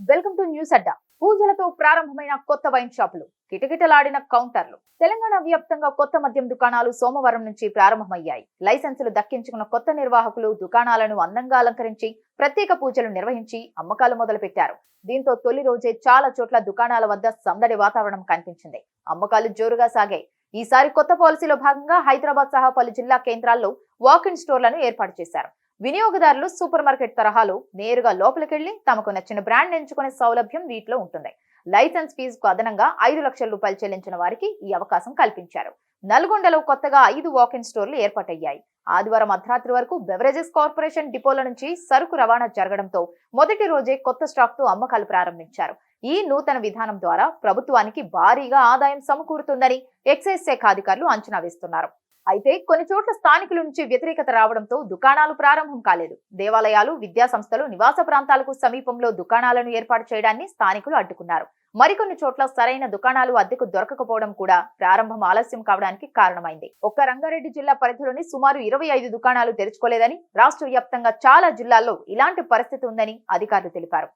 Welcome to news అడ్డా. పూజలతో ప్రారంభమైన కొత్త వైన్ షాపులు. కిటకిటలాడిన కౌంటర్లు. తెలంగాణ వ్యాప్తంగా కొత్త మద్యం దుకాణాలు సోమవారం నుంచి ప్రారంభమయ్యాయి. లైసెన్సులు దక్కించుకున్న కొత్త నిర్వాహకులు దుకాణాలను అందంగా అలంకరించి ప్రత్యేక పూజలు నిర్వహించి అమ్మకాలు మొదలుపెట్టారు. దీంతో తొలి రోజే చాలా చోట్ల దుకాణాల వద్ద సందడి వాతావరణం కనిపించింది. అమ్మకాలు జోరుగా సాగాయి. ఈసారి కొత్త పాలసీలో భాగంగా హైదరాబాద్ సహా పలు జిల్లా కేంద్రాల్లో వాకిన్ స్టోర్లను ఏర్పాటు చేశారు. వినియోగదారులు సూపర్ మార్కెట్ తరహాలో నేరుగా లోపలికెళ్ళి తమకు నచ్చిన బ్రాండ్ ఎంచుకునే సౌలభ్యం వీటిలో ఉంటుంది. లైసెన్స్ ఫీజుకు అదనంగా ఐదు లక్షల రూపాయలు చెల్లించిన వారికి ఈ అవకాశం కల్పించారు. నల్గొండలో కొత్తగా ఐదు వాకిన్ స్టోర్లు ఏర్పాటయ్యాయి. ఆదివారం అర్ధరాత్రి వరకు బెవరేజెస్ కార్పొరేషన్ డిపోల నుంచి సరుకు రవాణా జరగడంతో మొదటి రోజే కొత్త స్టాక్తో అమ్మకాలు ప్రారంభించారు. ఈ నూతన విధానం ద్వారా ప్రభుత్వానికి భారీగా ఆదాయం సమకూరుతుందని ఎక్సైజ్ శాఖ అధికారులు అంచనా వేస్తున్నారు. అయితే కొన్ని చోట్ల స్థానికుల నుంచి వ్యతిరేకత రావడంతో దుకాణాలు ప్రారంభం కాలేదు. దేవాలయాలు విద్యా సంస్థలు నివాస ప్రాంతాలకు సమీపంలో దుకాణాలను ఏర్పాటు చేయడాన్ని స్థానికులు అడ్డుకున్నారు. మరికొన్ని చోట్ల సరైన దుకాణాలు అద్దెకు దొరకకపోవడం కూడా ప్రారంభం ఆలస్యం కావడానికి కారణమైంది. ఒక్క రంగారెడ్డి జిల్లా పరిధిలోని సుమారు ఇరవై ఐదు దుకాణాలు తెరుచుకోలేదని రాష్ట్ర వ్యాప్తంగా చాలా జిల్లాల్లో ఇలాంటి పరిస్థితి ఉందని అధికారులు తెలిపారు.